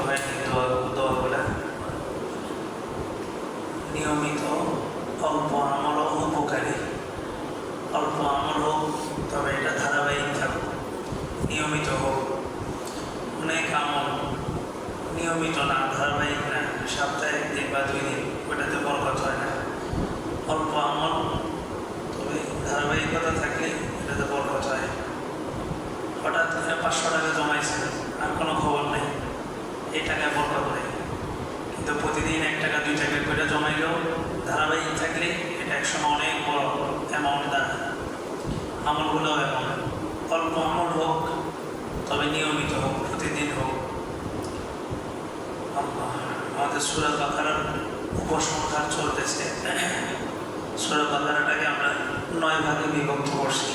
হয় দোয়া দোয়াগুলা নিয়মিত অল্প আমলও উপকারী অল্প আমল হোক তবে এটা ধারাবাহিক থাকুক নিয়মিত হোক অনেক আমল নিয়মিত না ধারাবাহিক না সপ্তাহে একদিন বা দুই দিন ওটাতে বরকত হয় না অল্প আমল তবে ধারাবাহিকতা থাকলে এটাতে বরকত হয় হঠাৎ করে পাঁচশো টাকা জমাইছেন আর কোনো খবর নেই এই টাকায় বরকত নেই কিন্তু প্রতিদিন এক টাকা দুই টাকা করে জমাইলেও ধারাবাহিক থাকলে এটা একসময় অনেক বড় অ্যামাউন্ট দাঁড়ায় আমলগুলোও এমন অল্প আমল হোক তবে নিয়মিত হোক প্রতিদিন হোক আল্লাহ, আমাদের সুরাত বাকারার উপসংহার চলতেছে। সুরাত বাকারাটাকে আমরা নয় ভাগে বিভক্ত করছি।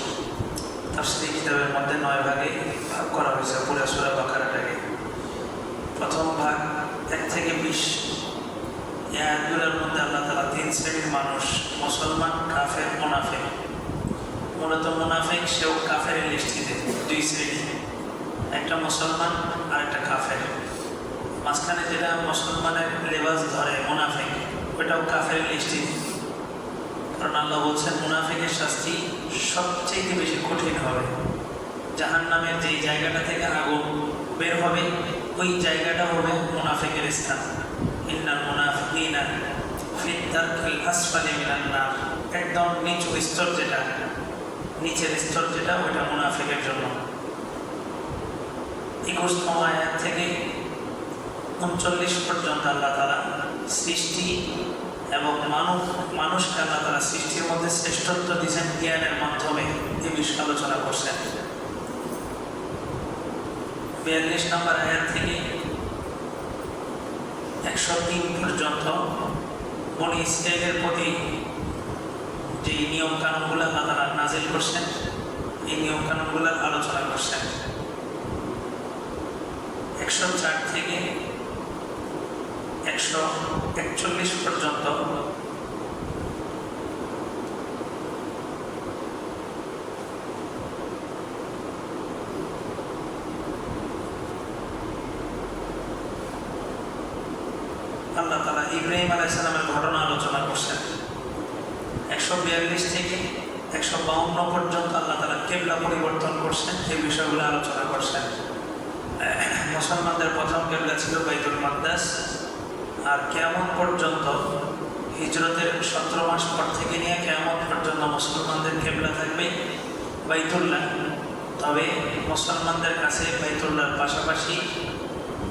তাফসিরি কিতাবের মধ্যে নয় ভাগে ভাগ করা হয়েছে, পুরা সুরা বাকারাটাকে প্রথম ভাগ এক থেকে বিশ। এই আয়াতগুলোর মধ্যে আল্লাহ তালা তিন শ্রেণির মানুষ, মুসলমান, কাফের, মোনাফেক। মূলত মোনাফেক সেও কাফের লিস্টিতে দুই শ্রেণি। একটা মুসলমান আর একটা কাফের। মাঝখানে যেটা মুসলমানের লেবাস ধরে, মোনাফেক। ওটাও কাফের লিস্টিতে কারণ আল্লাহ বলছেন, মুনাফিকের শাস্তি সবচেয়ে বেশি কঠিন হবে। জাহান নামের যেই জায়গাটা থেকে আগুন বের হবে, ওই জায়গাটা হবে মুনাফিকের স্থান। ইন্নাল মুনাফিকিনা ফিদ দারকিল আসফালি মিনান নার। একদম নিচু স্তর যেটা, নিচের স্তর যেটা, ওইটা মুনাফিকের জন্য। একুশতম আয়াত থেকে উনচল্লিশ পর্যন্ত আল্লাহ তালা সৃষ্টি এবং মানব মানুষকে আল্লাহ তালা সৃষ্টির মধ্যে শ্রেষ্ঠত্ব দিয়েছেন জ্ঞানের মাধ্যমে? এ বিষয়ে আলোচনা করছেন। বিয়াল্লিশ নম্বর আয়াত থেকে একশো তিন পর্যন্ত বনি ইসরায়েলের প্রতি যে নিয়ম কানুনগুলো আল্লাহ তালা নাজিল করছেন, এই নিয়ম কানুনগুলোর আলোচনা করছেন। একশো চার থেকে একশো একচল্লিশ পর্যন্ত। আল্লাহ তালা ইব্রাহিম আলাইসালামের ঘটনা আলোচনা করছেন। একশো বিয়াল্লিশ থেকে একশো বাউন্ন পর্যন্ত আল্লাহ তালা কেবলা পরিবর্তন করছেন, এই বিষয়গুলো আলোচনা করছেন। মুসলমানদের প্রথম কেবলা ছিল বাইতুল মাকদাস। আর কেমন পর্যন্ত, হিজরতের সতেরো মাস পর থেকে নিয়ে কেমন পর্যন্ত মুসলমানদের কেবলা থাকবে বাইতুল্লাহ। তবে মুসলমানদের কাছে বাইতুল্লাহর পাশাপাশি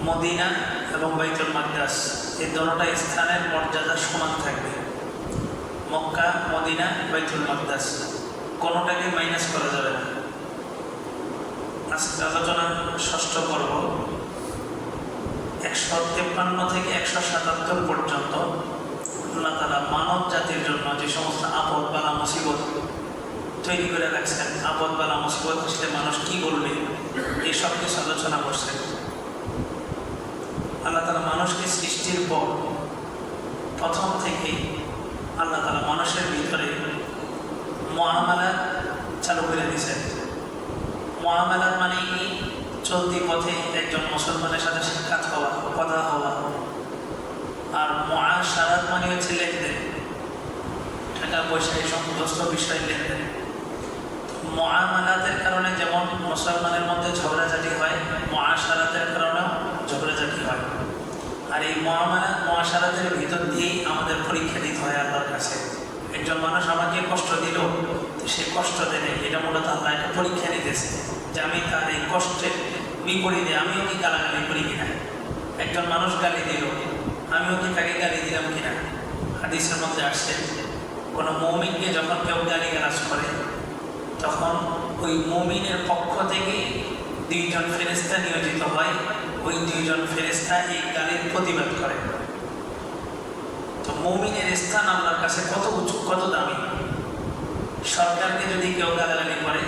মদিনা এবং বাইতুল মাদ্রাস এই দোনোটা স্থানের মর্যাদা সমান থাকবে। মক্কা, মদিনা, বাইতুল মাকদাস কোনোটাকে মাইনাস করা যাবে না। আজকে আলোচনা ষষ্ঠ পর্ব একশো তেপ্পান্ন থেকে একশো সাতাত্তর পর্যন্ত আল্লাহ তালা মানব জাতির জন্য যে সমস্ত আপদ বালা মুসিবত তৈরি করে রাখছেন, আপদ বালা মুসিবত আসলে মানুষ কি বলবে, এই কিছু আলোচনা করছেন। আল্লাহ তালা মানুষকে সৃষ্টির পর প্রথম থেকে আল্লাহ তালা মানুষের ভিতরে মহামালা চালু করে দিয়েছেন। মহামেলার মানে চলতি পথে একজন মুসলমানের সাথে সাক্ষাৎ হওয়া, কথা হওয়া। আর মহাসারাত মানে হচ্ছে লেনদেন। টাকা পয়সা এই সমস্ত বিষয় লেনদেন। মহামালাতের কারণে যেমন মুসলমানের মধ্যে ঝগড়াঝাটি হয় মহাসারাতের কারণেও ঝগড়াঝাটি হয়। আর এই মহামালা মহাসারাতের ভিতর দিয়েই আমাদের পরীক্ষা দিতে হয় আল্লাহর কাছে। একজন মানুষ আমাকে কষ্ট দিল সে কষ্ট নাই। এটা মূলত আল্লাহ একটা পরীক্ষা নিতেছে যে আমি তার এই কষ্টের বিপরীতে আমিও কি গালাগালি করি কিনা? একজন মানুষ গালি দিল, আমিও কি তাকে গালি দিলাম কিনা? হাদিসের মধ্যে আসছে, কোনো মৌমিনকে যখন কেউ গালি গালাজ করে, তখন ওই মৌমিনের পক্ষ থেকে দুইজন ফেরেস্তা নিয়োজিত হয়, ওই দুইজন ফেরেস্তা এই গালির প্রতিবাদ করে। তো মৌমিনের স্থান আল্লাহর কাছে কত উঁচু, কত দামি? সরকারকে যদি কেউ গালাগালি করে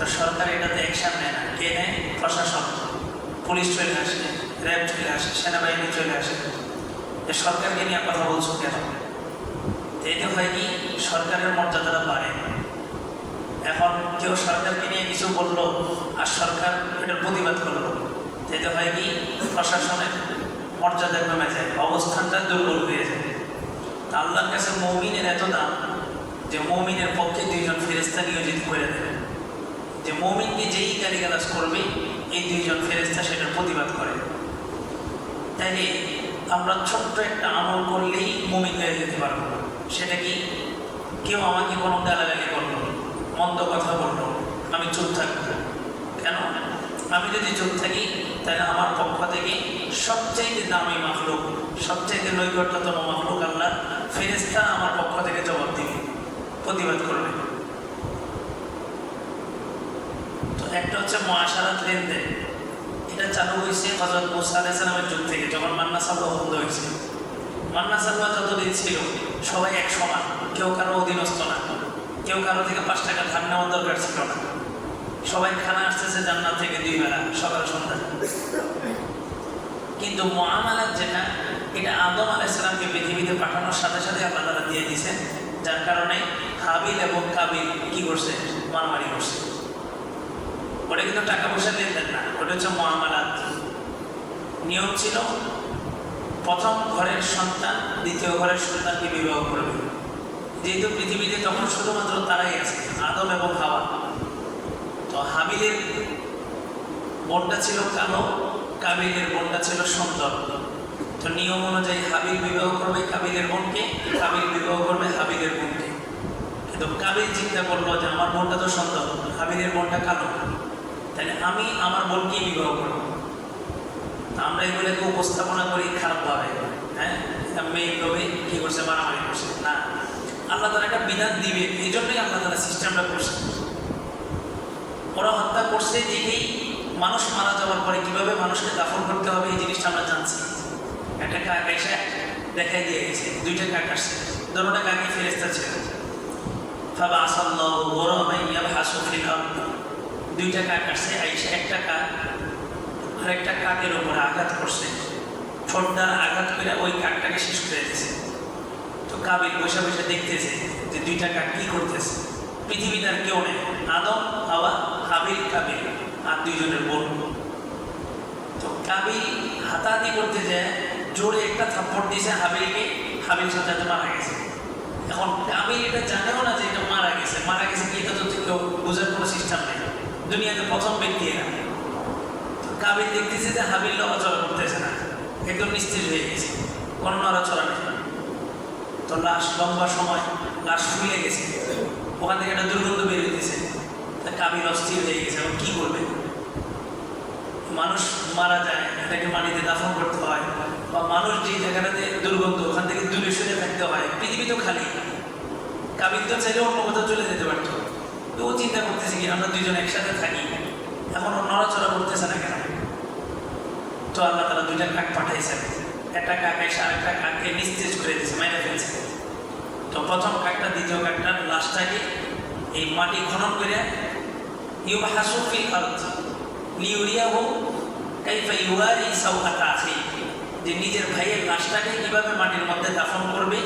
তো সরকার এটাতে অ্যাকশন নেয় না। কে নেয়? প্রশাসন। পুলিশ চলে আসে, র্যাব চলে আসে, সেনাবাহিনী চলে আসে। যে সরকারকে নিয়ে কথা বলছো কেন? এতে হয় কি, সরকারের মর্যাদাটা বাড়ে। এখন কেউ সরকারকে নিয়ে কিছু বলল, আর সরকার এটার প্রতিবাদ করল। এতে হয় কি, প্রশাসনের মর্যাদা কমে যায়, অবস্থানটা দুর্বল হয়ে যায়। তা আল্লাহর কাছে মৌমিনের এত দাম যে মৌমিনের পক্ষে দুইজন ফেরেস্তা নিয়োজিত করে দেবে। যে মৌমিনকে যেই গালিগালাজ করবে, এই দুইজন ফেরেস্তা সেটার প্রতিবাদ করে। তাইলে আমরা ছোট্ট একটা আমল করলেই মমিন হয়ে যেতে পারব সেটা কি? কেউ আমাকে কোনো গালাগালি করল, মন্দ কথা বলল, আমি চুপ থাকব কেন? আমি যদি চুপ থাকি, তাহলে আমার পক্ষ থেকে সবচাইতে দামি মাখলুক, সবচাইতে নৈকট্যতম মাখলুক আল্লাহ ফেরেস্তা আমার পক্ষ থেকে জবাব দিবে, প্রতিবাদ করবে। তো একটা হচ্ছে মহাসারাত লেনদেন। এটা চালু হয়েছে হজরত যুগ থেকে, যখন মান্না সাল্লাহ বন্ধ হয়েছে। মান্না সাল্লাহ যতদিন ছিল, সবাই এক সমান। কেউ কারও অধীনস্থ না। কেউ কারও থেকে পাঁচ টাকা নেওয়ার দরকার ছিল না। সবাই খানা আসতেছে জান্নাত থেকে দুই বেলা, সকাল, সন্ধ্যা। কিন্তু মহামালার যেটা, এটা আদম আলাইসালামকে পৃথিবীতে পাঠানোর সাথে সাথে আল্লাহ তারা দিয়ে দিয়েছেন, যার কারণে হাবিল এবং কাবিল কি করছে? মারামারি করছে। ওটা কিন্তু টাকা পয়সা লেনদেন না। ওটা হচ্ছে মহামালাত নিয়ম ছিল, প্রথম ঘরের সন্তান, দ্বিতীয় ঘরের সন্তানকে বিবাহ করবে। যেহেতু পৃথিবীতে তখন শুধুমাত্র তারাই আছে, আদম এবং হাওয়া। তো হাবিলের বোনটা ছিল কালো, কাবিলের বোনটা ছিল সুন্দর। তো নিয়ম অনুযায়ী হাবিল বিবাহ করবে কাবিলের বোনকে, কাবিল বিবাহ করবে হাবিলের বোনকে। কিন্তু কাবিল চিন্তা করল যে আমার বোনটা তো সুন্দর হাবিলের বোনটা কালো। তাহলে আমি আমার বোনকে বিবাহ করব। আমরা এগুলোকে উপস্থাপনা করি খারাপভাবে হ্যাঁ? মেয়ে লোভে কি করছে, মারামারি করছে। না, আল্লাহ তারা একটা বিধান দিবে এই জন্যই আল্লাহ তারা সিস্টেমটা করছে। ওরা হত্যা করছে দেখেই মানুষ মারা যাওয়ার পরে কীভাবে মানুষকে দাফন করতে হবে, এই জিনিসটা আমরা জানছি। একটা কাক এসে দেখাই দিয়ে গেছে, দুইটা কাক আসছে দুটোটা কাকে ফেরেস্তা ছিল? ফাবা আসাল্লাহ ফিল দুইটা কাক আসছে, আইসে একটা কাক আরেকটা কাকের উপরে আঘাত করছে। ঠোঁটটা আঘাত করে ওই কাকটাকে শেষ করে দিয়েছে তো কাবিল বসে বসে দেখতেছে যে দুইটা কাক কি করতেছে। পৃথিবীতে আর কেউ নেই, আদম, হাওয়া, হাবিল কাবিল আর দুইজনের বোন। তো কাবিল হাতাহাতি করতে যায়, জোরে একটা থাপ্পড় দিয়েছে হাবিলকে, হাবিল সাথে মারা গেছে। এখন কাবিল এটা জানেও না যে এটা মারা গেছে। মারা গেছে কি এটা তো কেউ বোঝার কোনো সিস্টেম নেই। দুনিয়াতে প্রথম ব্যক্তি এরা। কাবিল দেখতেছে যে হাবিল নড়াচড়া করতেছে না। একদম নিশ্চিত হয়ে গেছে। কোনো নড়াচড়া নেই। তো লাশ, লম্বা সময় লাশ শুয়ে গেছে। ওখান থেকে একটা দুর্গন্ধ বের হইতেছে। কাবিল অস্থির হয়ে গেছে এখন কি করবে? মানুষ মারা যায়, এটাকে মাটিতে দাফন করতে হয়। বা মানুষ যে জায়গাটাতে দুর্গন্ধ, ওখান থেকে দূরে সরে থাকতে হয়। পৃথিবী তো খালি। কাবিল তো চাইলে অন্য কোথাও চলে যেতে পারতো। তো ও চিন্তা করতেছে কি, আমরা দুইজন একসাথে থাকি। এখন নড়াচড়া করতেছে না কেন? তো আল্লাহ তারা দুইটা কাক পাঠাইছেন একটা কাককে নিস্তেজ করে দিয়েছে ফেলছে। তো প্রথম কাকটা, দ্বিতীয় কাকটার লাশটাকে এই মাটি খনন করে ইউ হাসুফি সাওয়াতা আখি, যে নিজের ভাইয়ের লাশটাকে কীভাবে মাটির মধ্যে দাফন করবে,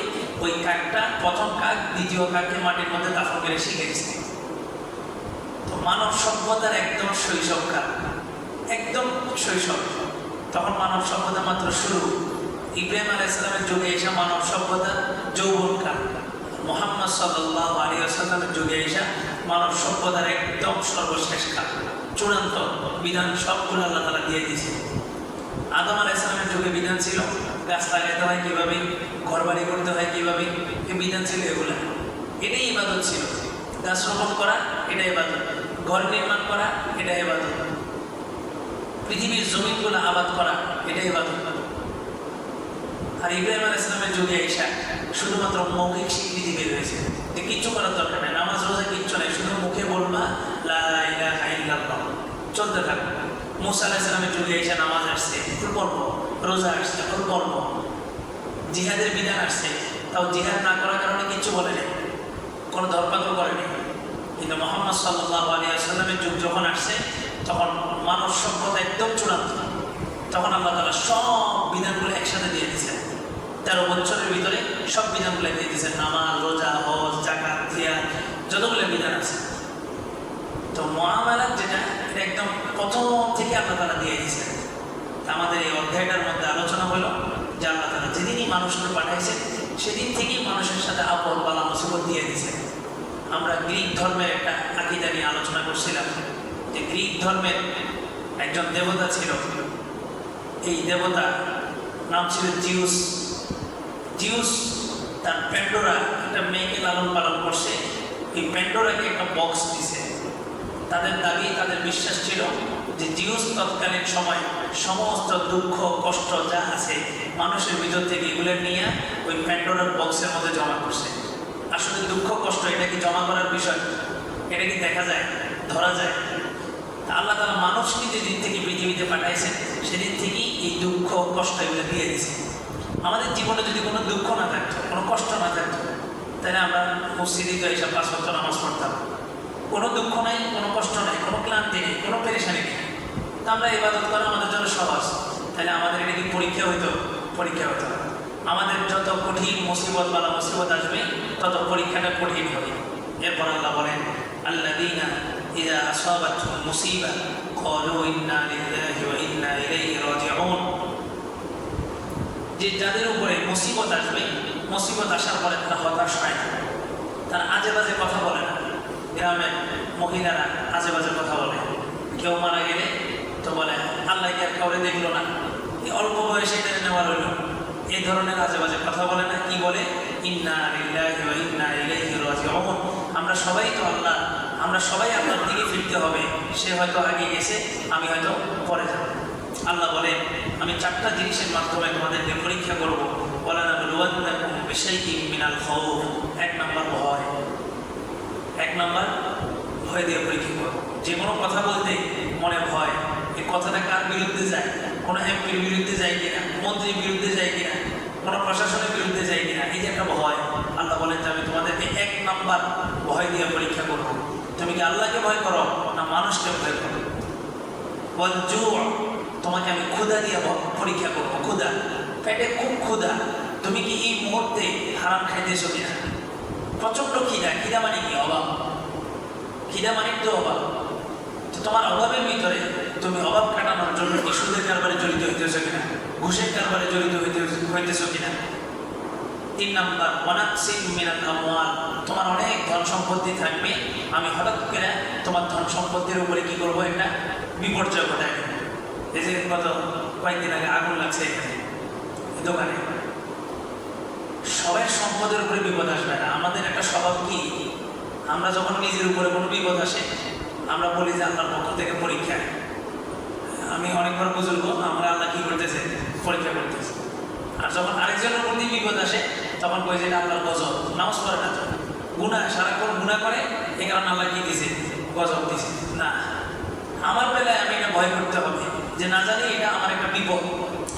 ওই কাকটা প্রথম কাক, দ্বিতীয় কাককে মাটির মধ্যে দাফন করে শিখে তো মানব সভ্যতার একদম শৈশবকাল একদম শৈশব। তখন মানব সভ্যতা মাত্র শুরু। ইব্রাহিম আলাহ ইসলামের যুগে এসে মানব সভ্যতা যৌবনকাল মোহাম্মদ সাল্লাহ আলী আসাল্লামের যুগে এসে মানব সভ্যতার একদম সর্বশেষ কাল। চূড়ান্ত বিধান সবগুলো আল্লাহ তালা দিয়ে দিয়েছে। আদম আলাহ ইসলামের যুগে বিধান ছিল, গাছ লাগাইতে হয় কীভাবে ঘর বাড়ি করতে হয় কীভাবে বিধান ছিল এগুলা। এটাই ইবাদত ছিল। গাছ রোপণ করা, এটাই ইবাদত। ঘর নির্মাণ করা এটা ইবাদত। পৃথিবীর জমিনগুলো আবাদ করা এটা ইবাদত। আর ইব্রাহিম আল ইসলামের যুগে এসা শুধুমাত্র মৌখিক স্বীকৃতি বের হয়েছে। যে কিচ্ছু করার দরকার নেই, নামাজ, রোজা কিচ্ছু নেই, শুধু মুখে বলবা, লা ইলাহা চলতে থাকবে মুসা আলাহ ইসলামের যুগে এসে নামাজ আসছে, ফুল পর্ব। রোজা আসছে, ফুল পর্ব। জিহাদের বিধান আসছে, তাও জিহাদ না করার কারণে কিচ্ছু বলে নেই। কোনো ধরপাকড় করেনি। কিন্তু মোহাম্মদ সাল্লাহ যুগ যখন আসছে, তখন মানব সভ্যতা একদম চূড়ান্ত। তখন আল্লাহ তালা সব বিধানগুলো একসাথে দিয়ে দিয়েছেন। তেরো বছরের ভিতরে সব বিধানগুলো দিয়ে দিয়েছেন। নামাজ, রোজা, হজ জাকাত দিয়া যতগুলো বিধান আছে। তো মহামারাত যেটা, এটা একদম প্রথম থেকে আল্লাহ তালা দিয়ে দিয়েছেন। আমাদের এই অধ্যায়টার মধ্যে আলোচনা হলো যে আল্লাহ তালা যেদিনই মানুষকে পাঠাইছেন, সেদিন থেকেই মানুষের সাথে আপদ বালা মুসিবত দিয়ে দিয়েছেন। আমরা গ্রিক ধর্মের একটা আকিদা নিয়ে আলোচনা করছিলাম যে গ্রিক ধর্মের একজন দেবতা ছিল। এই দেবতা নাম ছিল জিউস। জিউস তার প্যান্ডোরা একটা মেয়েকে লালন পালন করছে। এই প্যান্ডোরাকে একটা বক্স দিছে। তাদের দাবি, তাদের বিশ্বাস ছিল যে জিউস তৎকালীন সময় সমস্ত দুঃখ, কষ্ট যা আছে মানুষের ভিতর থেকে এগুলো নিয়ে ওই প্যান্ডোরার বক্সের মধ্যে জমা করছে। আসলে দুঃখ, কষ্ট, এটা কি জমা করার বিষয়? এটা কি দেখা যায়? ধরা যায়? তা আল্লাহ তালা মানুষকে যেদিন থেকে পৃথিবীতে পাঠাইছেন, সেদিন থেকেই এই দুঃখ, কষ্ট এগুলো দিয়ে দিয়েছে। আমাদের জীবনে যদি কোনো দুঃখ না থাকতো, কোনো কষ্ট না থাকতো, তাহলে আমরা মসজিদে তো এইসব পাঁচ বছর নামাজ পড়তাম। কোনো দুঃখ নাই, কোনো কষ্ট নাই, কোনো ক্লান্তি নেই, কোনো পেরেশানি নেই। তা আমরা ইবাদত করা আমাদের জন্য সহজ। তাহলে আমাদের এটা কি পরীক্ষা হইতো? পরীক্ষা হতো আমাদের যত কঠিন মুসিবত বা মুসিবত আসবে, তত পরীক্ষাটা কঠিন হবে। এরপর আল্লাহ বলেন আল্লাহ দিনা ইদা আসাবাত মুসিবা কলু ইন্না ইন্না ইলাইহি যে যাদের উপরে মুসিবত আসবে, মুসিবত আসার পরে তারা হতাশ হয় না। তারা আজে বাজে কথা বলে না। গ্রামের মহিলারা আজে বাজে কথা বলে। কেউ মারা গেলে তো বলে, আল্লাহ আর কাউরে দেখল না? অল্প বয়সে এটা নেওয়া রইল। এই ধরনের আজে বাজে কথা বলে না, কি বলে? আমরা সবাই তো আল্লাহ, আমরা সবাই আল্লাহর দিকে ফিরতে হবে। সে হয়তো আগে গেছে, আমি হয়তো পরে যাব। আল্লাহ বলে আমি চারটা জিনিসের মাধ্যমে তোমাদেরকে পরীক্ষা করব। বলে না বলুয়ান্নাকুম বিশাইইম মিনাল এক নাম্বার ভয়। এক নাম্বার ভয় দিয়ে পরীক্ষা করব যে কোনো কথা বলতে মনে ভয়। এই কথাটা কার বিরুদ্ধে যায়? কোনো এমপির বিরুদ্ধে যায় কিনা, মন্ত্রীর বিরুদ্ধে যায় কিনা, কোনো প্রশাসনের বিরুদ্ধে যায় কিনা, এই যে একটা ভয়, আল্লাহ বলেন যে আমি তোমাদেরকে এক নাম্বার ভয় দিয়ে পরীক্ষা করব। তুমি কি আল্লাহকে ভয় করো না মানুষকে ভয় করো? বজ্জু তোমাকে আমি ক্ষুধা দিয়ে পরীক্ষা করব ক্ষুদা পেটে খুব ক্ষুধা। তুমি কি এই মুহূর্তে হারাম খাইতেছো কিনা? প্রচণ্ড খিদা খিদা মানে কি? অভাব। খিদা মানে তো অভাব। তোমার অভাবের ভিতরে তুমি অভাব কাটানোর জন্য সুদের কারবারে জড়িত হইতেছো কিনা? ঘুষের কারবারে জড়িত হইতে হইতেছো কিনা? তিন নাম্বার, ওয়ানাকসিন মিনাল আমওয়াল। তোমার অনেক ধন সম্পত্তি থাকবে। আমি হঠাৎ করে তোমার ধন সম্পত্তির উপরে কি করব একটা বিপর্যয় ঘটাই এই যে গত কয়েকদিন আগে আগুন লাগছে এখানে দোকানে। সবাই সম্পদের উপরে বিপদ আসবে না। আমাদের একটা স্বভাব কি? আমরা যখন নিজের উপরে কোনো বিপদ আসে আমরা বলি যে আল্লাহর পক্ষ থেকে পরীক্ষা। আমি অনেকবার বুঝলবো আমরা আল্লাহ কি করতেছে? পরীক্ষা করতেছে। আর যখন আরেকজনের দিয়ে বিপদ আসে, তখন কই যে আল্লাহর গজব। নামাজ পড়ে না গুণা সারাক্ষণ গুণা করে, এই কারণে আল্লাহ কি দিছে? গজব দিছে। না, আমার বেলায় আমি এটা ভয় করতে হবে যে না জানি এটা আমার একটা বিপদ।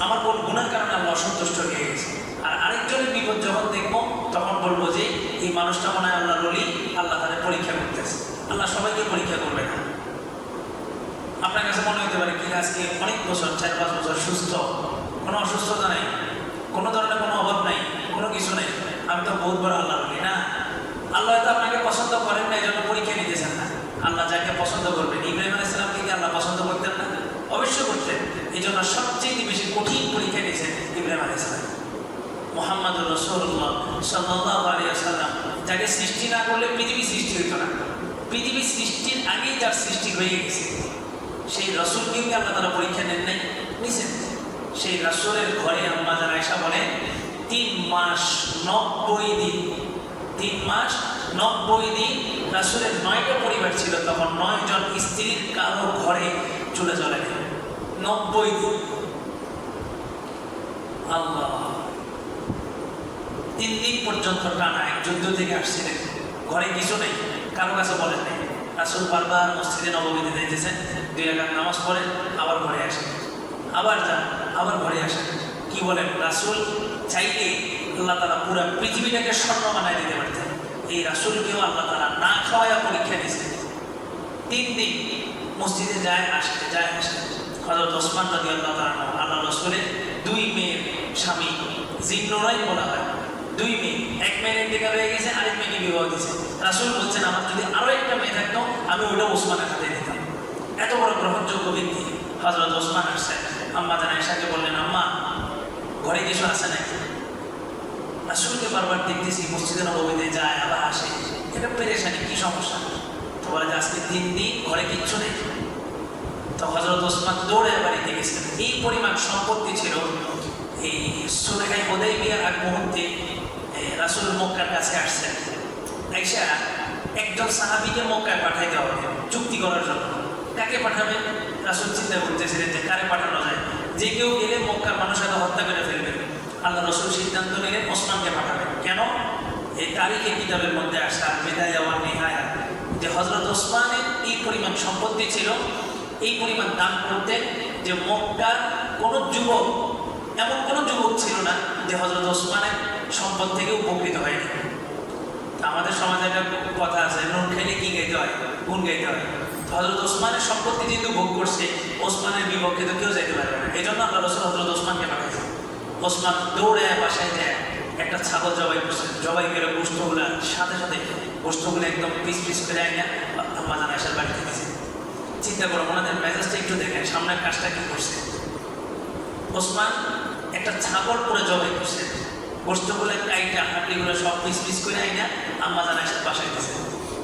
আমার কোন গুণার কারণে আল্লাহ অসন্তুষ্ট হয়ে গেছে। আর আরেকজনের বিপদ যখন দেখব, তখন বলব যে এই মানুষটা মনে হয় আল্লাহ রলি আল্লাহ তাদের পরীক্ষা করতেছে। আল্লাহ সবাইকে পরীক্ষা করবে না। আপনার কাছে মনে হতে পারে কি আজকে অনেক বছর, চার, পাঁচ বছর সুস্থ, কোনো অসুস্থতা নেই, কোনো ধরনের কোনো অভাব নাই, কোনো কিছু নেই, আমি তো বহুত বড় আল্লাহ বলি। না, আল্লাহ তো আপনাকে পছন্দ করেন না এই জন্য পরীক্ষা নিতেছেন না। আল্লাহ যাকে পছন্দ করবেন, ইব্রাহিম আলাইসালামকে কি আল্লাহ পছন্দ করতেন না? অবশ্যই করতেন। এই জন্য সবচেয়ে বেশি কঠিন পরীক্ষা নিয়েছেন ইব্রাহিম আলাইসালাম মোহাম্মদুর রসুল্লাহ সাল্লাহ আলিয়া সাল্লাম যাকে সৃষ্টি না করলে পৃথিবী সৃষ্টি হইতো না। পৃথিবী সৃষ্টির আগেই যার সৃষ্টি হয়ে গেছে, সেই রসুলকে কিন্তু আমরা তারা পরীক্ষা নেন নাই, নিছেন। সেই রসুলের ঘরে আম্মা যারা এসা বলে, তিন মাস নব্বই দিন, তিন মাস নব্বই দিন রাসুলের নয়টা পরিবার ছিল, তখন নয় জন স্ত্রীর কারও ঘরে চলে চলে গেল। নব্বই দিন। আল্লাহ। তিন দিন পর্যন্ত টানা এক যুদ্ধ থেকে আসছিলেন। ঘরে কিছু নেই, কারও কাছে বলেন নাই। রাসুল বারবার মসজিদে নবমীতে যাইতেছেন দুই রাকাত নামাজ পড়ে, আবার ঘরে আসে। আবার যান, আবার ঘরে আসেন কি বলেন, রাসুল চাইলে আল্লাহ তারা পুরো পৃথিবীটাকে স্বর্ণ বানায় দিতে পারতেন। এই রাসুলকেও আল্লাহ তারা না খাওয়াইয়া পরীক্ষা দিয়েছে। তিন দিন মসজিদে যায়, আসে যায়, আসে। হজরত ওসমান নদী আল্লাহ তারা আল্লাহ রসুলের দুই মেয়ের স্বামী জিন্নরাই বলা হয়। দুই মেয়ে। এক মেয়ের ইন্তেকাল হয়ে গেছে, আরেক মেয়েকে বিবাহ দিয়েছে রাসুল বলছেন, আমার যদি আরও একটা মেয়ে থাকতো, আমি ওইটা ওসমানের হাতে দিতাম। এত বড় গ্রহণযোগ্য ব্যক্তি হজরত ওসমান আসছেন আম্মা জানা এসাকে বললেন, আম্মা, ঘরে কিছু আছে নাকি? রাসুলকে বারবার দেখতেছি, মসজিদে নবমীতে যায়, আবার আসে। এটা পেরেশানি, কি সমস্যা? তো বলে যে, আজকে তিন দিন ঘরে কিচ্ছু নেই। তো হজরত ওসমান দৌড়ে বাড়িতে গেছিলেন এই পরিমাণ সম্পত্তি ছিল এই সুলেখাই বোধহয় বিয়ার আগ মুহূর্তে রাসুল মক্কার কাছে আসছেন। আইসা একজন সাহাবিকে মক্কায় পাঠাইতে হবে, চুক্তি করার জন্য। কাকে পাঠাবে? রাসুল চিন্তা করতেছিলেন যে কারে পাঠানো যায়? যে কেউ গেলে মক্কার মানুষ আগে হত্যা করে ফেলবে। আল্লাহ রসুল সিদ্ধান্ত নিলেন ওসমানকে পাঠাবেন কেন? এই তারিখে কিতাবের মধ্যে আসা বিদায় যাওয়ার নেহায়া যে হজরত ওসমানের এই পরিমাণ সম্পত্তি ছিল, এই পরিমাণ দান করতেন যে মক্কার কোনো যুবক, এমন কোনো যুবক ছিল না যে হজরত ওসমানের সম্পদ থেকে উপকৃত হয়নি। তা আমাদের সমাজে একটা কথা আছে, নুন খেলে কি গাইতে হয়? গুণ গাইতে হয়। হজরত ওসমানের সম্পত্তি যেহেতু ভোগ করছে, ওসমানের বিপক্ষে তো কেউ যাইতে পারবে না। এই জন্য আমরা রসুল হজরত ওসমানকে পাঠাইছি। ওসমান দৌড়ে বাসায় যায়, একটা ছাগল জবাই করছে। জবাই করে গোষ্ঠগুলা সাথে সাথে গোষ্ঠগুলো একদম পিস পিস করে আয় না আম্মা এসার বাড়িতে গেছে চিন্তা করো, ওনাদের মেজাজটা একটু দেখেন, সামনের কাজটা কি করছে? ওসমান একটা ছাগল পরে জবাই করছে। গোষ্ঠগুলো কাইটা হাঁটলিগুলো সব পিস পিস করে আইনা, আম্মা জানা এসে বাসায় গেছে।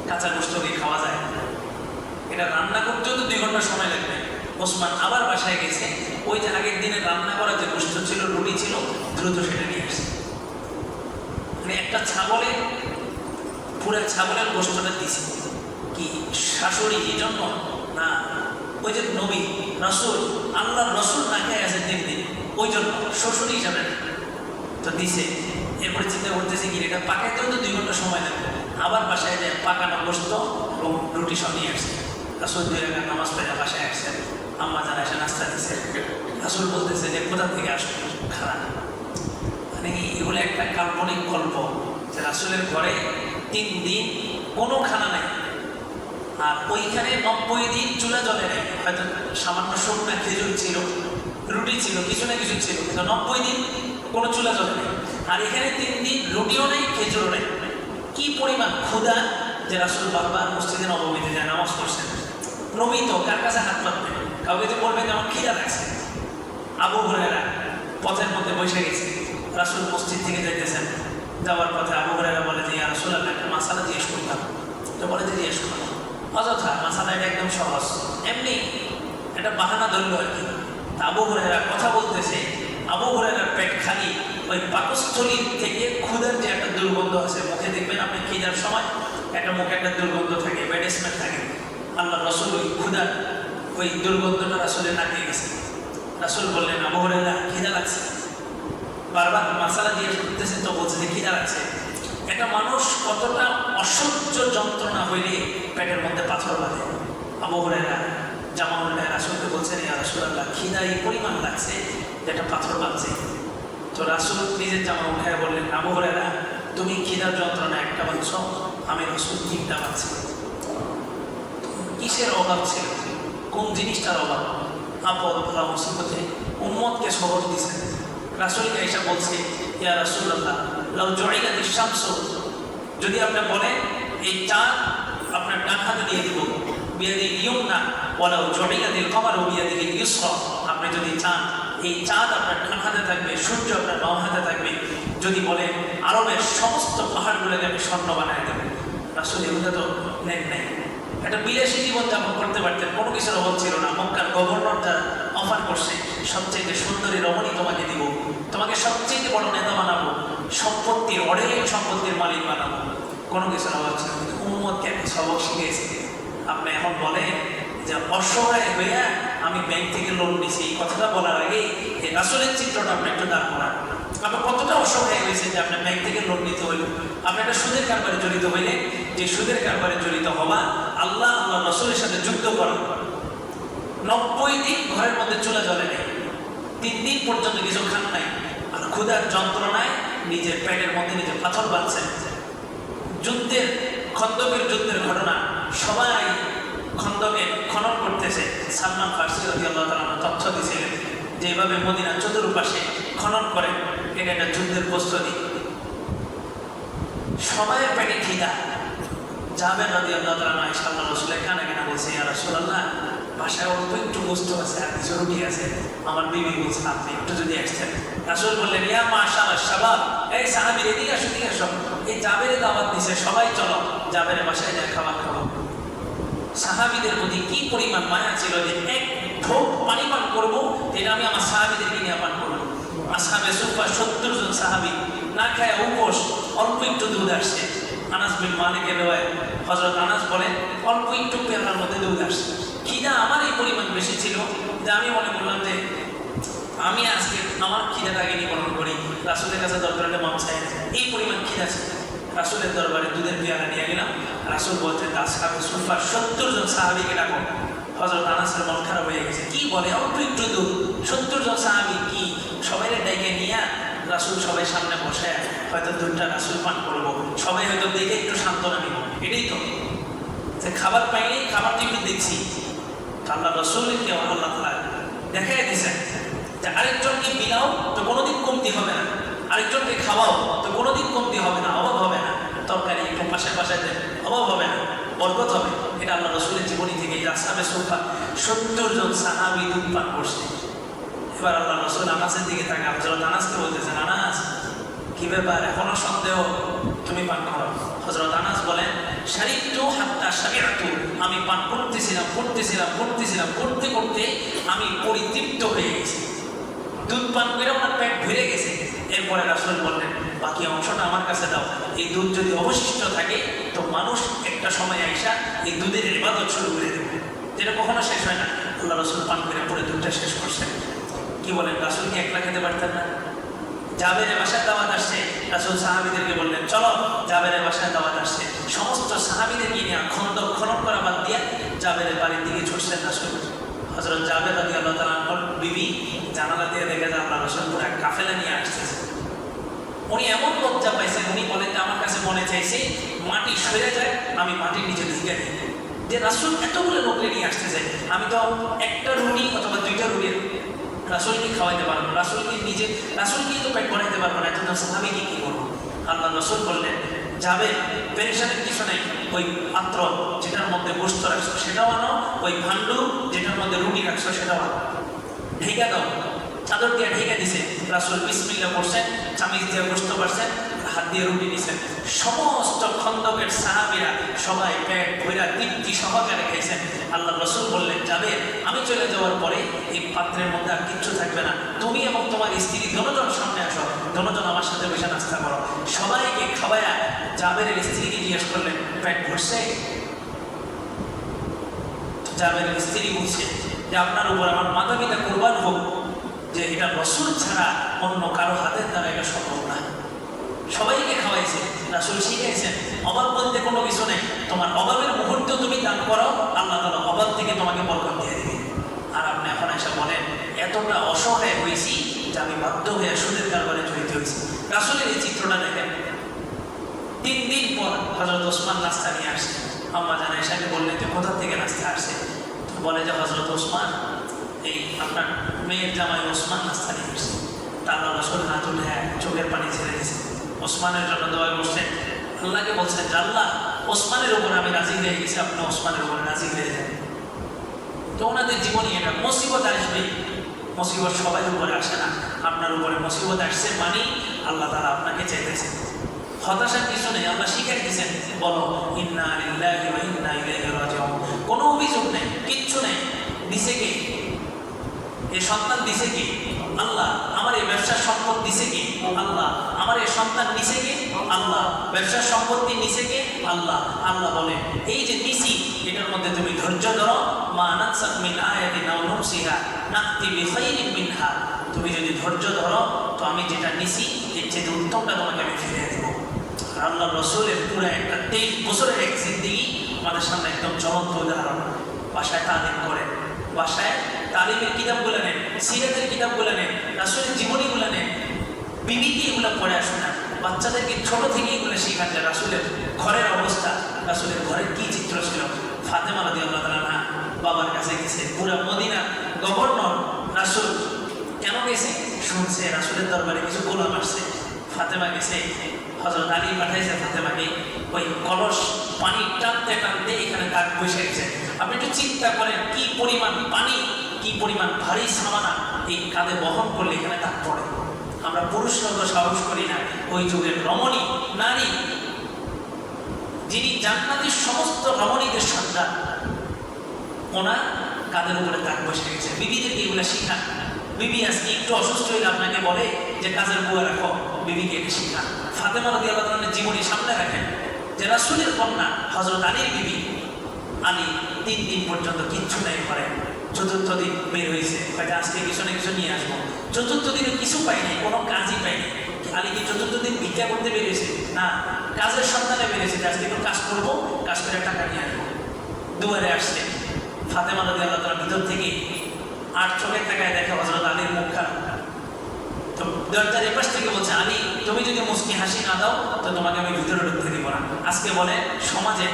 কাঁচা গোষ্ঠকে খাওয়া যায়। এটা রান্না করতেও তো দুই ঘণ্টা সময় লাগবে। ওসমান আবার বাসায় গেছে। ওই যে আগের দিনে রান্না করা যে গোষ্ঠ ছিল, রুটি ছিল, দ্রুত সেটা নিয়ে আসছে। মানে একটা ছাগলে, পুরো ছাগলের গোষ্ঠটা দিছে। কি শাশুড়ি এই জন্য? না, ওই যে নবী, রসুল আল্লাহ রসুল না খেয়ে আছে দিন দিন। ওই জন্য শ্বশুর হিসাবে তো দিছে। এরপরে চিন্তা করতেছে কি, এটা পাকাইতেও তো দুই ঘণ্টা সময় লাগবে। আবার বাসায় যায়, পাকানো গোস্ত এবং রুটি সব নিয়ে আসছে। রাসুল দুই রাখা নামাজ পড়ে বাসায় আসছে। আম্মা জানা এসে নাস্তা দিচ্ছে রাসুল বলতেছে যে, কোথা থেকে আসবে খারাপ মানে এগুলো একটা কাল্পনিক গল্প যে রাসুলের ঘরে তিন দিন কোনো খানা নাই। আর ওইখানে নব্বই দিন চুলা জলে নেই। হয়তো সামান্য শুকনা খেজুর ছিল, রুটি ছিল, কিছু না কিছু ছিল। কিন্তু নব্বই দিন কোনো চুলা জ্বলে নেই। আর এখানে তিন দিন রুটিও নেই, খেজুরও নেই। কি পরিমাণ ক্ষুধা! যে রাসুল বারবার মসজিদে নবমীতে যায় নামাজ পড়ছেন। নবী তো কার কাছে হাত পাতবে? কাউকে যে বলবে আমার খিদা লাগছে। আবু হুরেরা পথের মধ্যে বসে গেছে। রাসুল মসজিদ থেকে যাইতেছেন। যাওয়ার পথে আবু হুরেরা বলে যে রাসুল আল্লাহ একটা মাসালা জিজ্ঞেস করতাম তো বলে যে, জিজ্ঞেস করতাম অযথা মাসালা এটা একদম সহজ। এমনি এটা বাহানা ধরলো আর কি। আবু হুরেরা কথা বলতেছে। আবু হুরেরার পেট খালি, ওই পাকস্থলী থেকে ক্ষুধার যে একটা দুর্গন্ধ আছে, মুখে দেখবেন আপনি খিদার সময় একটা মুখে একটা দুর্গন্ধ থাকে ব্যাড থাকে, আল্লাহ রসুল ওই ক্ষুধার ওই দুর্গন্ধটা আসলে নাকে গেছে। রাসুল বললেন, আবু হুরায়রা, খিদা লাগছে। বারবার মাসালা দিয়ে করতেছে তো বলছে খিদা লাগছে। একটা মানুষ কতটা অসহ্য যন্ত্রণা হইলে পেটের মধ্যে পাথর বাঁধে। আবু হুরায়রা জামা উল্লাহ রাসুলকে বলছেন, ইয়া রাসুল আল্লাহ খিদা এই পরিমাণ লাগছে? একটা পাথর বাঁধছে। তো রাসুল নিজের জামা উঠায় বললেন, আবু হুরায়রা, তুমি খিদার যন্ত্রণা একটা বাঁধছ, আমি রসুল তিনটা বাঁধছি। কিসের অভাব ছিল? কোন জিনিসটার অভাব? আপদ ভালো মুসিবতে উম্মতকে সহজ দিছেন রাসুলকে এসে বলছে, ইয়া রাসুল্লাহ লাউ জড়াইলা শামস যদি আপনি বলেন, এই চাঁদ আপনার ডান দিয়ে দিব। বিয়াদি ইয়ম না ওলাও জড়াইলা দিল কমার ও বিয়াদি ইউসর আপনি যদি চান এই চাঁদ আপনার ডান হাতে থাকবে, সূর্য আপনার বাম হাতে থাকবে। যদি বলে আরবের সমস্ত পাহাড়গুলোকে আমি স্বর্ণ বানায় দেবেন। রাসুল এগুলো তো নেন নেই। একটা বিলাসী জীবন যাপন করতে পারতেন, কোনো কিছুর অভাব ছিল না। মক্কার গভর্নর যারা অফার করছে সবচেয়ে সুন্দরী রমণী তোমাকে দিব। তোমাকে সবচেয়ে বড় নেতা বানাবো, সম্পত্তির অনেক সম্পত্তির মালিক বানাবো। কোনো কিছুর অভাব ছিল কিন্তু উম্মদকে একটা সবক শিখেছে আপনি এখন বলেন যে অসহায় হইয়া আমি ব্যাংক থেকে লোন নিছি, এই কথাটা বলার আগে এই রাসুলের চিত্রটা আপনি একটু দাঁড় করান। আপনি কতটা অসহায় হয়েছে যে আপনার ব্যাংক থেকে লোন নিতে হইল? আপনি একটা সুদের কারবারে জড়িত হইলে, যে সুদের কারবারে জড়িত হওয়া আল্লাহ আল্লাহ রসুলের সাথে যুদ্ধ করা। নব্বই দিন ঘরের মধ্যে চলে যাবে নেই। তিন দিন পর্যন্ত কিছু খান নাই। আর ক্ষুধার যন্ত্রণায় নিজের পেটের মধ্যে নিজে পাথর বাঁধছেন যুদ্ধের খন্দকের যুদ্ধের ঘটনা সবাই খন্দকে খনন করতেছে। সালমান ফার্সি রবি আল্লাহ তালা তথ্য দিয়েছিলেন যে এভাবে মদিনা চতুর্পাশে খনন করে এটা একটা যুদ্ধের প্রস্তুতি। সবাই পেটে খিদা। যাবেন রবি আল্লাহ তালা নয় সাল্লাহ রসুলের কানে কেনা বলছে, ইয়া রসুল্লাহ বাসায় অল্প একটু গোস্ত আছে, আর কিছু রুটি আছে। আমার বিবি বলছে, আপনি একটু যদি আসতেন। রাসুল বললেন, ইয়া মাশাল শাবাব, এই সাহাবীর এদিকে আসো এদিকে আসো। এই জাবেরে দাওয়াত দিছে, সবাই চলো। জাবেরে বাসায় যায় খাবার খাব সাহাবিদের প্রতি কি পরিমাণ মায়া ছিল যে এক ঢোক পানি পান করব, এটা আমি আমার সাহাবিদেরকে নিয়ে পান করব। আসাবে সুফা সত্তর জন সাহাবি না খায় উপোস, অল্প একটু দুধ আসছে। আনাস বিন মালিকের রয় হজরত আনাস বলে অল্প একটু পেয়ালার মধ্যে দুধ আসছে। খিদা আমার এই পরিমাণ বেশি ছিল যে আমি মনে করলাম যে আমি আজকে আমার খিদাটাকে নিবরণ করি, রাসুলের কাছে দরকার মন চাই এই পরিমাণ খিদা ছিল। রাসুলের দরবারে দুধের পেয়ালা নিয়ে গেলাম। রাসুল বলছেন দাস খাবে সুফার সত্তর জন সাহাবিকে ডাকো। হজরত আনাসের মন খারাপ হয়ে গেছে। কি বলে? অল্প একটু দুধ সত্তর জন সাহাবি কি? সবাই ডাইকে নিয়ে রাসুল সবাই সামনে বসে, হয়তো দুধটা রাসুল পান করব। সবাই হয়তো দেখে একটু সান্ত্বনা নিব। এটাই তো। যে খাবার পাইনি, খাবার টিভি দেখছি আল্লাহ রসুলকে আল্লাহ তালা দেখাই দিয়েছেন যে আরেকজনকে বিলাও তো কোনোদিন কমতি হবে না। আরেকজনকে খাওয়াও তো কোনোদিন কমতি হবে না। তরকারি একটু পাশে পাশে অভাব হবে না, বরকত হবে। এটা আল্লাহ রসুলের জীবনী থেকে আসামে সোফা সত্তর জন সাহাবি দুধ পান করছে। এবার আল্লাহ রসুল আনাসের দিকে থাকে হজরত আনাসকে বলতেছেন, আনাস, কি ব্যাপার? এখনও সন্দেহ? তুমি পান করো। হজরত আনাস বলেন শারিত্র হাত্তা শারিয়াতু আমি পান করতেছিলাম করতেছিলাম করতেছিলাম, করতে করতে আমি পরিতৃপ্ত হয়ে গেছি। দুধ পান করে আমার পেট ভরে গেছে। এরপরে রাসুল বললেন বাকি অংশটা আমার কাছে দাও। এই দুধ যদি অবশিষ্ট থাকে, তো মানুষ একটা সময় আইসা এই দুধের ইবাদত শুরু করে দেবে। যেটা কখনো শেষ হয় না। আল্লাহ রসুল পান করে পরে দুধটা শেষ করছেন কি বলেন, রাসুল কি একলা খেতে পারতেন না? জাবেরের বাসায় দাওয়াত আসছে। রাসুল সাহাবিদেরকে বললেন, চলো জাবেরের বাসায় দাওয়াত আসছে। সমস্ত সাহাবিদেরকে নিয়ে খন্দ খনন করা বাদ দিয়ে জাবেরের বাড়ির দিকে ছুটছেন রাসুল। হজরত জাবের রাজি আল্লাহ তালার বিবি জানালা দিয়ে দেখে যে আল্লাহ রসুল পুরো কাফেলা নিয়ে আসতেছে উনি এমন লজ্জা পাইছেন উনি বলেন যে আমার কাছে মনে চাইছে, মাটি সরে যায়, আমি মাটির নিচে ঢুকে দিই যে রাসুল এতগুলো লোককে নিয়ে আসতেছে, আমি তো একটা রুটি অথবা দুইটা রুটি রাসুলকে খাওয়াইতে পারব না, রাসুলকে নিজে, রাসুলকেই তো পেট ভরাইতে পারব না এত সাহাবি কি কি করব? আল্লাহ রসুল বললেন, যাবে, পেরেশানের কিছু নেই, ওই পাত্র যেটার মধ্যে গোস্ত রাখছো সেটাও আনো, ওই ভান্ডু যেটার মধ্যে রুটি রাখছো সেটাও আনো। ঢেকে দাও, চাদর দিয়ে রাসুল বিসমিল্লা করছেন চামিচ দিয়ে গোস্ত পারছেন হাত দিয়ে রুটি নিছেন সমস্ত খন্দকের সাহাবিরা সবাই পেট ভৈরা তৃপ্তি সহকারে খাইছেন আল্লাহ রসুল বললেন, যাবে, আমি চলে যাওয়ার পরে এই পাত্রের মধ্যে আর কিচ্ছু থাকবে না। তুমি এবং তোমার স্ত্রী দনোজন সামনে আসো। দনোজন আমার সাথে বসে নাস্তা করো। সবাইকে খাওয়ায়া জাবের স্ত্রীকে জিজ্ঞেস করলেন, পেট ভরছে? জাবের স্ত্রী বলছে, যে আপনার উপর আমার মাতা কোরবান হোক যে এটা রসুল ছাড়া অন্য কারও হাতের দ্বারা এটা সম্ভব না। সবাইকে খাওয়াইছে, রাসুল শিখাইছেন, অভাব বলতে কোনো কিছু নেই। তোমার অভাবের মুহূর্ত তুমি দান করো, আল্লাহ তালা অভাব থেকে তোমাকে বরকত দিয়ে দেবে আর আপনি এখন এসে বলেন, এতটা অসহায় হয়েছি যে আমি বাধ্য হয়ে সুদের কারবারে জড়িত হয়েছি। রাসুলের এই চিত্রটা দেখেন। তিন দিন পর হজরত ওসমান নাস্তা নিয়ে আসছে। আম্মা জানা এসাকে বললেন যে কোথা থেকে নাস্তা আসছে বলে যে হজরত ওসমান এই আপনার মেয়ের জামাই ওসমান নাস্তা নিয়ে আসছে তার রসুল হাত উঠে চোখের পানি ছেড়ে দিয়েছে। ওসমানের জন্য দোয়া করছেন। আল্লাহকে বলছেন যে আল্লাহ ওসমানের উপর আমি রাজি হয়ে গেছি, আপনি ওসমানের উপর রাজি হয়ে যান। তো ওনাদের জীবনে এটা মুসিবত আসবে। মুসিবত সবাই উপরে আসে না। আপনার উপরে মুসিবত আসছে মানে আল্লাহ তারা আপনাকে চাইতেছেন হতাশার কিছু নেই, আল্লাহ শিখে দিয়েছেন, বলো, ইন্না ইন্না কোনো অভিযোগ নেই, কিচ্ছু নেই। দিছে কে এই সন্তান দিছে কে? আল্লাহ। আমার এই ব্যবসার সম্পদ দিছে কে? আল্লাহ। আমার এই সন্তান নিছে কে? আল্লাহ। ব্যবসার সম্পত্তি নিছে কে? আল্লাহ। আল্লাহ বলে, এই যে নিছি এটার মধ্যে তুমি ধৈর্য ধরো। মা নাকসাত মিন আয়াতিন আও নুসিহা নাতি বিখাইরিন মিনহা। তুমি যদি ধৈর্য ধরো, তো আমি যেটা নিছি, এর চেয়ে উত্তমটা তোমাকে আমি ফিরিয়ে দেবো। আল্লাহ রসুলের পুরো একটা তেইশ বছরের এক জিন্দিগি আমাদের সামনে একদম জ্বলন্ত উদাহরণ বাসায় তালিম করেন। বাসায় তালিমের কিতাবগুলো নেন, সিরাতের কিতাবগুলো নেন, রাসুলের জীবনীগুলো নেন। বিবিকে এগুলো পড়ে আসুন না। বাচ্চাদেরকে ছোট থেকে এগুলো শেখান যায় রাসুলের ঘরের অবস্থা, রাসুলের ঘরের কি চিত্র ছিল। ফাতেমা রাদি আল্লাহ তালা বাবার কাছে গেছে, পুরা মদিনা গভর্নর, রাসুল কেন গেছে? শুনছে, রাসুলের দরবারে কিছু গোলাম আসছে। ফাতেমা গেছে হজরত আলী পাঠাইছে ফাতেমাকে, ওই কলস পানি টানতে টানতে এখানে কাক বসে গেছে। আপনি একটু চিন্তা করেন, কি পরিমাণ পানি কি পরিমাণ ভারী সামানা এই কাঁধে বহন করলে এখানে দাগ পড়ে? আমরা পুরুষরা তো সাহস করি না। ওই যুগের রমণী, নারী, যিনি জান্নাতের সমস্ত রমণীদের সন্তান, ওনার কাদের উপরে দাগ বসে গেছে বিবিদেরকে এগুলো শিখান। বিবি আজকে একটু অসুস্থ হইলে আপনাকে বলে যে, কাজের বুয়া রাখো বিবিকে এটা শিখান। ফাতেমা রদি আল্লাহ জীবনী সামনে রাখেন যে, রাসুলের কন্যা হজরত আলীর বিবি আলী তিন দিন পর্যন্ত কিচ্ছু নাই করে চতুর্থ দিন বের হয়েছে। হয়তো আজকে কিছু না কিছু নিয়ে আসব। চতুর্থ দিনে কিছু পাইনি কোনো কাজই পাইনি আলী কি চতুর্থ দিন ভিক্ষা করতে বেরিয়েছে? না, কাজের সন্ধানে বেরিয়েছে যে আজকে একটু কাজ করব, কাজ করে টাকা নিয়ে আসব। দুয়ারে আসছে। ফাতেমা নদী আল্লাহ ভিতর থেকে আট চোখের টাকায় দেখা হজরত আলীর মুখখান তো দরজার এপাশ থেকে বলছে, আলী, তুমি যদি মুসকি হাসি না দাও, তো তোমাকে আমি ভিতরে ঢুকতে দিব না। আজকে বলে, সমাজে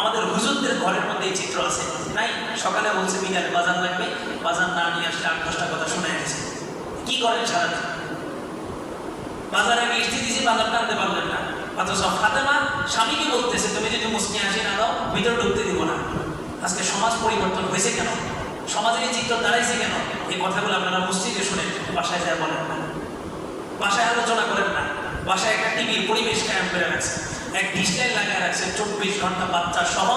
আমাদের হুজুরদের ঘরের মধ্যে এই চিত্র আছে। নাই সকালে বলছে বিকালে বাজার লাগবে। বাজার না নিয়ে আসলে আট, দশটা কথা শুনে গেছে। কি করেন সারাদিন? বাজারে আমি মিষ্টি দিয়েছি বাজারটা আনতে পারলেন না। অথচ ফাতেমা স্বামীকে বলতেছে, তুমি যদি মুসকি হাসি না দাও, ভিতরে ঢুকতে দিব না। আজকে সমাজ পরিবর্তন হয়েছে কেন? সমাজের এই চিত্র দাঁড়াইছে কেন? এই কথাগুলো আপনারা মসজিদে শুনে বাসায় যায় বলেন না। বাসায় আলোচনা করেন না। বাসায় একটা টিভির পরিবেশ কায়েম করে রাখছে এক ডিসলাইন লাগায় রাখছে চব্বিশ ঘণ্টা বাচ্চা সহ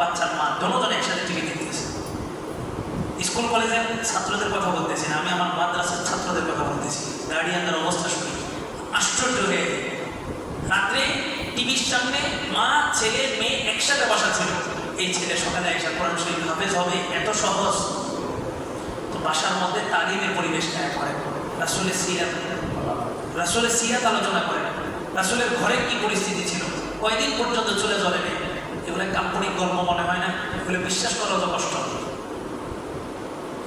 বাচ্চার মা। দনোজন একসাথে টিভি দেখতেছে স্কুল কলেজের ছাত্রদের কথা বলতেছি আমি আমার মাদ্রাসার ছাত্রদের কথা বলতেছি। গার্ডিয়ানদের অবস্থা শুনি। আশ্চর্য হয়ে রাত্রে টিভির সামনে মা, ছেলে, মেয়ে একসাথে বসা ছিল। এই ছেলে সকালে একসাথে কোরআন শরীফ হবে, এত সহজ। তো বাসার মধ্যে তালিমের পরিবেশ কায়েম করে রাসুলের সিরাত রাসুলের সিরাত আলোচনা করে রাসুলের ঘরে কি পরিস্থিতি ছিল? কয়দিন পর্যন্ত চলে নেই এগুলো কাল্পনিক গল্প মনে হয় না? এগুলো বিশ্বাস করা কষ্ট।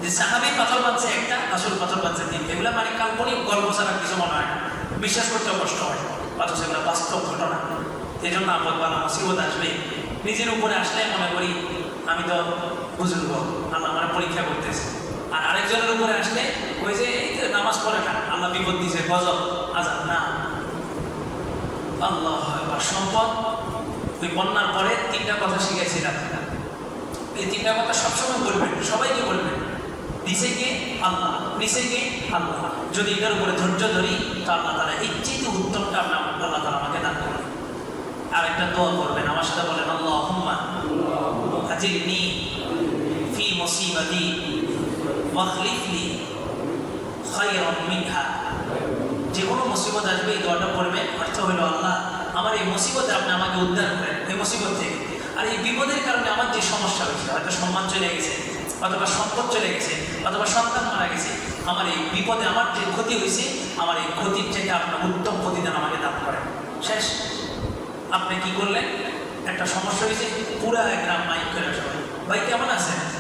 যে সাহাবি পাথর বাঁধছে একটা আসল পাথর বাঁধছে তিন এগুলো মানে কাল্পনিক গল্প ছাড়া কিছু মনে হয় না। বিশ্বাস করতেও কষ্ট হয়। অথচ এগুলো বাস্তব ঘটনা। এই জন্য আমার বালা মুসিবত আসবে। নিজের উপরে আসলে মনে করি, আমি তো বুঝুর্গ আল্লাহ মানে পরীক্ষা করতেছে। আর আরেকজনের উপরে আসলে ওই যে এই নামাজ পড়ে না, আল্লাহ বিপদ দিছে, গজব আজাদ না। আল্লাহ একবার সম্পদ। ওই বন্যার পরে তিনটা কথা শিখেছিলাম এই তিনটা কথা সবসময় বলবেন সবাইকে বলবেন। নিচে কে আল্লাহ, নিচে কে আল্লাহ। যদি এটার উপরে ধৈর্য ধরি, তো আল্লাহ তারা এই চেয়ে উত্তমটা আপনার আল্লাহ তারা আমাকে দান করবেন। আর একটা দোয়া করবেন, আমার সাথে বলেন আল্লাহ হুম্মা আজিরনি ফি মুসিবাতি ওয়াখলিফলি খায়রান মিনহা। যে কোনো মুসিবত আসবে, এই দোয়াটা পড়বেন অর্থ হলো আল্লাহ। আমার এই মুসিবতে আপনি আমাকে উদ্ধার করেন, এই মুসিবত থেকে। আর এই বিপদের কারণে আমার যে সমস্যা হয়েছে, হয়তো সম্মান চলে গেছে, অথবা সম্পদ চলে গেছে, অথবা সন্তান মারা গেছে, আমার এই বিপদে আমার যে ক্ষতি হয়েছে, আমার এই ক্ষতির থেকে আপনার উত্তম প্রতিদান আমাকে দান করেন। শেষ। আপনি কি করলেন? একটা সমস্যা হয়েছে, পুরা গ্রাম মাইক করে ভাই, কেমন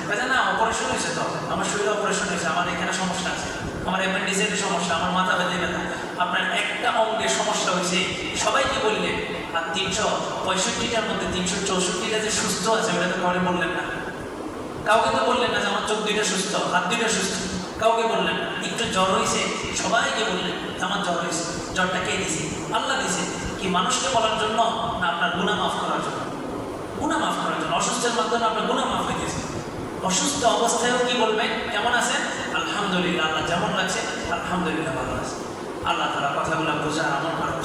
কাজে না অপারেশন হয়েছে তো। আমার শরীরে অপারেশন হয়েছে, আমার এখানে সমস্যা আছে। আমার অ্যাপেন্ডিসের সমস্যা, আমার মাথা ব্যথে ব্যথা। আপনার একটা অঙ্গের সমস্যা হয়েছে, সবাইকে বললেন আর তিনশো পঁয়ষট্টিটার মধ্যে তিনশো চৌষট্টিটা যে সুস্থ আছে, ওটা তো কাউকে বললেন না। কাউকে তো বললেন না যে আমার চোখ দুইটা সুস্থ, হাত দুইটা সুস্থ। কাউকে বললেন। একটু জ্বর হয়েছে, সবাইকে বললেন আমার জ্বর হয়েছে। জ্বরটা কে দিছে? আল্লাহ দিছে। কি মানুষকে বলার জন্য না, আপনার গুণা মাফ করার জন্য? গুণা মাফ করার জন্য। অসুস্থের মাধ্যমে আপনার গুণা মাফ হয়ে গেছে অসুস্থ অবস্থায়ও কি বলবেন কেমন আছেন আলহামদুলিল্লাহ, আল্লাহ যেমন লাগছে আলহামদুলিল্লাহ ভালো আছে। আল্লাহ তারা কথাগুলো বোঝার আমার করার